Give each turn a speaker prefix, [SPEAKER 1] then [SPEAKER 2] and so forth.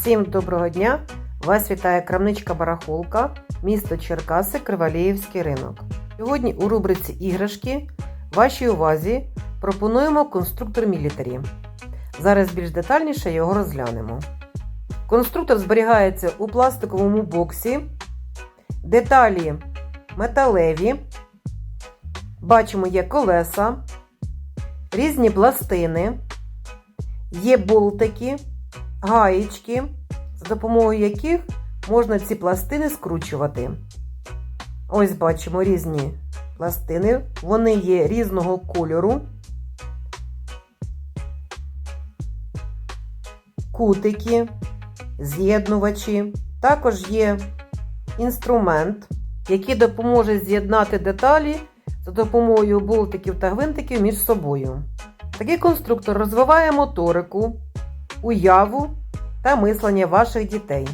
[SPEAKER 1] Всім доброго дня! Вас вітає крамничка Барахолка, місто Черкаси, Криваліївський ринок. Сьогодні у рубриці Іграшки вашій увазі пропонуємо конструктор Мілітарі. Зараз більш детальніше його розглянемо. Конструктор зберігається у пластиковому боксі, деталі металеві. Бачимо, є колеса, різні пластини, є болтики, гаєчки, за допомогою яких можна ці пластини скручувати. Ось бачимо різні пластини, вони є різного кольору. Кутики, з'єднувачі. Також є інструмент, який допоможе з'єднати деталі за допомогою болтиків та гвинтиків між собою. Такий конструктор розвиває моторику, уяву та мислення ваших дітей.